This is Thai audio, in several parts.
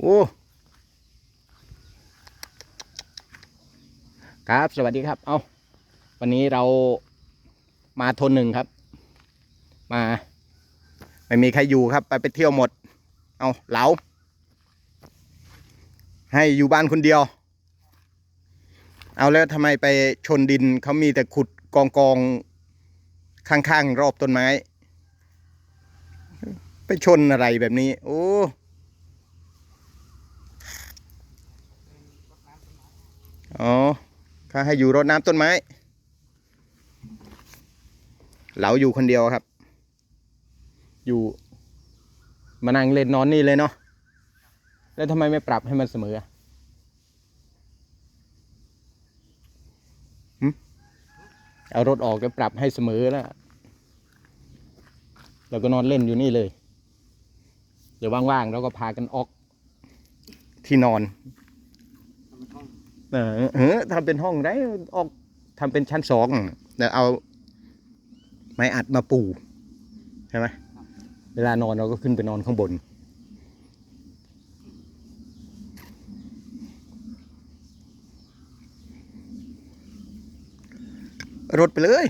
โอ้ครับสวัสดีครับ เอาวันนี้เรามาทนหนึ่งครับ มา ไม่มีใครอยู่ครับ ไปไปเที่ยวหมด เอาเหลา ให้อยู่บ้านคนเดียว เอาแล้วทำไมไปชนดินเขามีแต่ขุดกองกองข้างๆรอบต้นไม้ ไปชนอะไรแบบนี้ โอ้ อ๋อเขาให้อยู่รดน้ำต้นไม้ เหลาอยู่คนเดียวครับ อยู่ มานั่งเล่นนอนนี่เลยเนาะ แล้วทำไมไม่ปรับให้มันเสมออะหึเอารถออกก็ปรับให้เสมอแล้วเราก็นอนเล่นอยู่นี่เลย เดี๋ยวว่างๆเราก็พากันออกที่นอน เออทำเป็นห้องได้ออกทำเป็นชั้นสองเดี๋ยวเอา ไม้อัดมาปูใช่ไหมเวลานอนเราก็ขึ้นไปนอนข้างบน รถไปเลย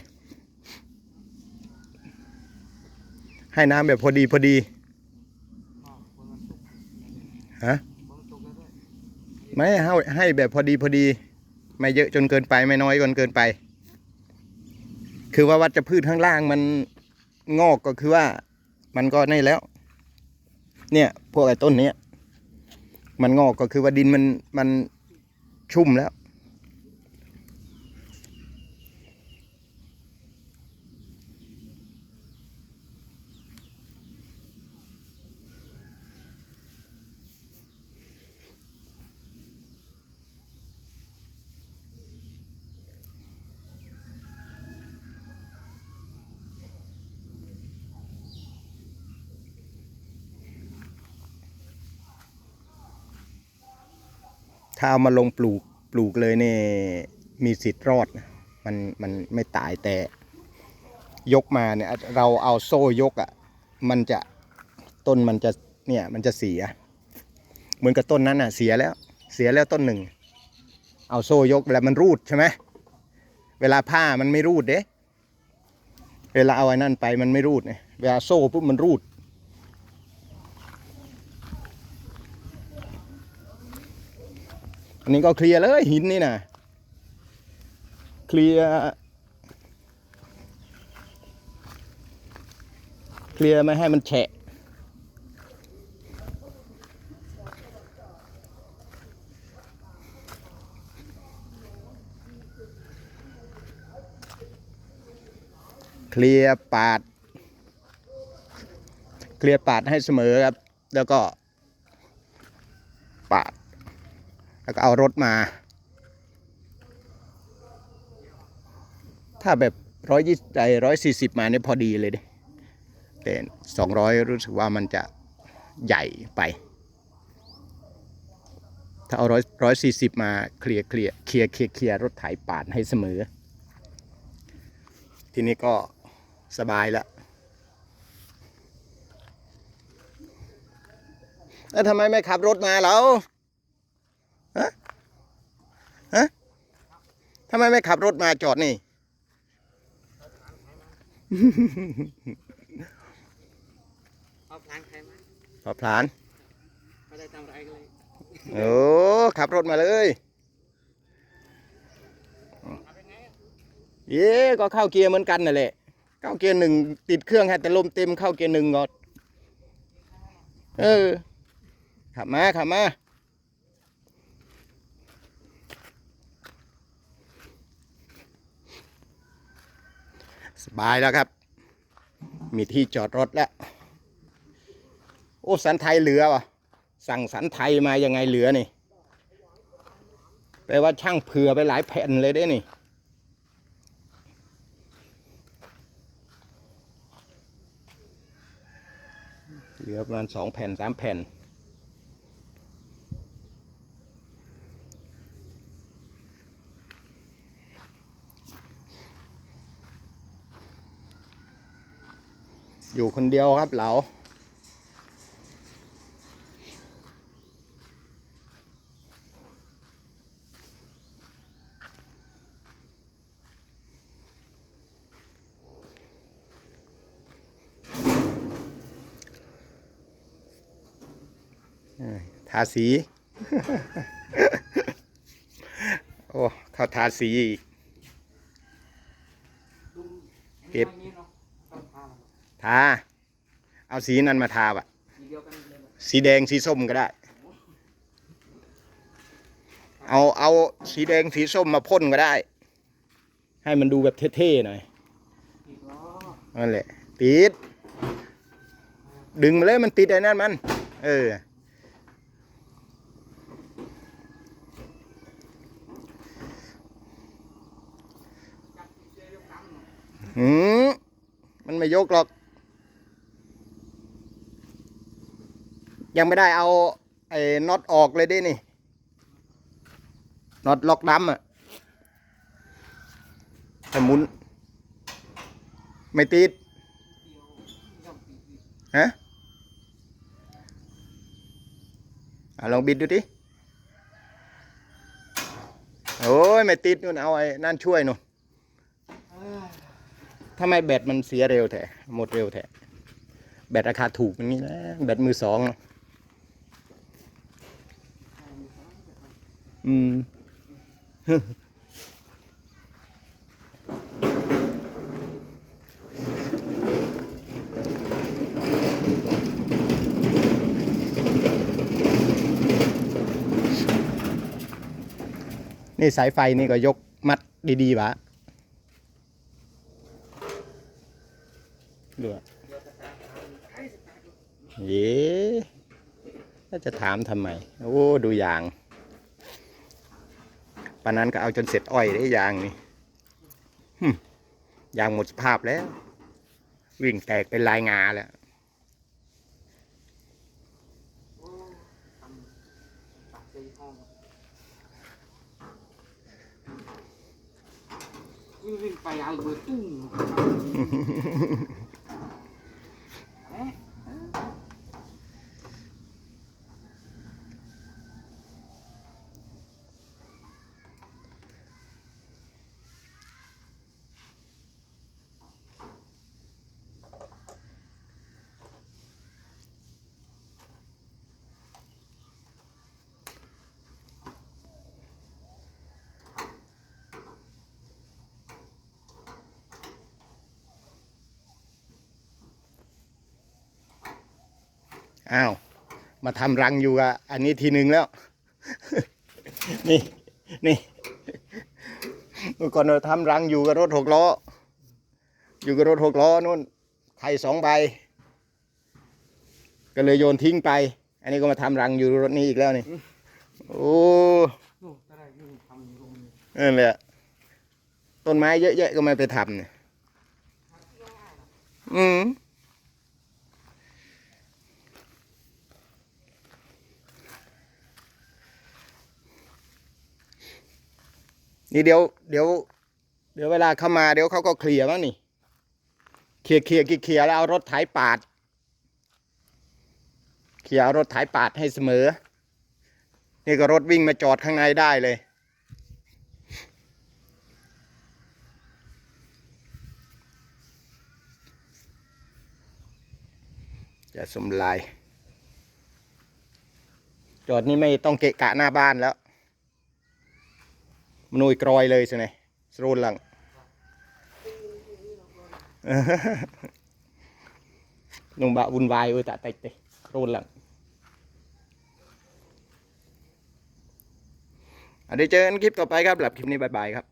ให้น้ำแบบพอดีพอดีฮะ ไม่ให้ให้แบบพอดีพอดี ไม่เยอะจนเกินไปไม่น้อยจนเกินไป คือว่าวัชพืชข้างล่างมันงอกก็คือว่ามันก็นี่แล้ว เนี่ยพวกไอ้ต้นเนี้ยมันงอกก็คือว่าดินมันมันชุ่มแล้ว ถ้าเอามาลงปลูกปลูกเลยเนี่ยมีสิทธิ์รอดนะมันมันไม่ตายแต่ ยกมาเนี่ยเราเอาโซ่ยกอะ่ะมันจะต้นมันจะเนี่ยมันจะเสีย เหมือนกับต้นนั้นอะเสียแล้ว เสียแล้วต้นหนึ่ง เอาโซ่ยกแล้วมันรูดใช่ไหมเวลาผ้ามันไม่รูดเด้เวลาเอาไอ้นั่นไปมันไม่รูดเนี่ยเวลาโซ่ปุ๊บมันรูด อันนี้ก็เคลียร์เลยหินนี่นะเคลียร์เคลียร์ไม่ให้มันแฉะเคลียร์ปาด เคลียร์ปาดให้เสมอครับ แล้วก็ปาด แล้วก็เอารถมา ถ้าแบบร้อยยี่ใจร้อยสี่สิบมาเนี่ยพอดีเลยดิแต่สองร้อยรู้สึกว่ามันจะใหญ่ไป ถ้าเอาร้อยร้อยสี่สิบมาเคลียร์เคลียร์เคลียร์เคลียร์เคลียร์รถไถปาดให้เสมอ ทีนี้ก็สบายแล้วแล้วทำไมไม่ขับรถมาแล้ว ทำไมไม่ขับรถมาจอดนี่ เอาพลางใครมาพอพลาน ไม่ได้ทำอะไรกันเลยโอ้ ขับรถมาเลยเย้ก็เข้าเกียร์เหมือนกันน่ะแหละ เข้าเกียร์หนึ่งติดเครื่องให้แต่ลมเต็มเข้าเกียร์หนึ่งก่อนเออ ขับมาขับมา สบายแล้วครับ มีที่จอดรถแล้ว โอ้สันไทยเหลือวะสั่งสันไทยมายังไงเหลือนี่แปลว่าช่างเผื่อไปหลายแผ่นเลยได้นี่เหลือประมาณสองแผ่นสามแผ่น อยู่คนเดียวครับเหลาทาสี โอ้ เขาทาสีอีกเก็บ ทา เอาสีนั้นมาทาบะสีแดงสีส้มก็ได้ เอาเอาสีแดงสีส้มมาพ่นก็ได้ ให้มันดูแบบเท่ๆหน่อยนั่นแหละติด ดึงมาเลยมันติดไอ้นั่นมัน เออหืมมันไม่ยกหรอก ยังไม่ได้เอาไอ้น็อตออกเลยดินี่น็อตล็อกดำอะแต่หมุน ไม่ติดฮะลองบิดดูดิโอ้ยไม่ติดนู่นเอาไอ้นั่นช่วยหนูเอ้ยทำไมแบตมันเสียเร็วแท้หมดเร็วแท้แบตราคาถูกอย่างนี้นะแบตมือสองเน อืมนี่สายไฟนี่ก็ยกมัดดีๆวะดูอะเดี๋ยวจะตามไอ้สตาร์ทรถเย้แล้วจะถามทำไม โอ้ ดูอย่างานนั้นก็เอาจนเสร็จอ้อยได้ยางนี่ยางหมดสภาพแล้ว วิ่งแตกเป็นลายงาแล้ววิ่งวิ่งไปเอาเบอร์ตุ้ง อ้าว มาทำรังอยู่กับอันนี้ทีหนึ่งแล้ว นี่นี่เมื่อก่อนเราทำรังอยู่กับรถหกล้อ อยู่กับรถหกล้อนู่นไข่สองใบ ก็เลยโยนทิ้งไป อันนี้ก็มาทำรังอยู่รถนี้อีกแล้วนี่ โอ้โอ้จะได้วิ่งทำอยู่ตรงนี้นั่นแหละต้นไม้เยอะแยะก็ไม่ไปทำเนี่ยอืม นี่เดี๋ยวเดี๋ยว เดี๋ยวเวลาเข้ามาเดี๋ยวเขาก็เคลียร์มั้งนี่เคลียร์เคลียร์เคลียร์แล้วเอารถไถปาด เคลียร์เอารถไถปาดให้เสมอ นี่ก็รถวิ่งมาจอดข้างในได้เลยจะสมลาย จอดนี่ไม่ต้องเกะกะหน้าบ้านแล้ว มนุยกรอยเลยใช่ไหมสโรนหลังนงบะวุ่นวายเออตะเต็กเตะโรนหลังอะเดี๋ยวเจอกันคลิปต่อไปครับหลับคลิปนี้บายบายครับ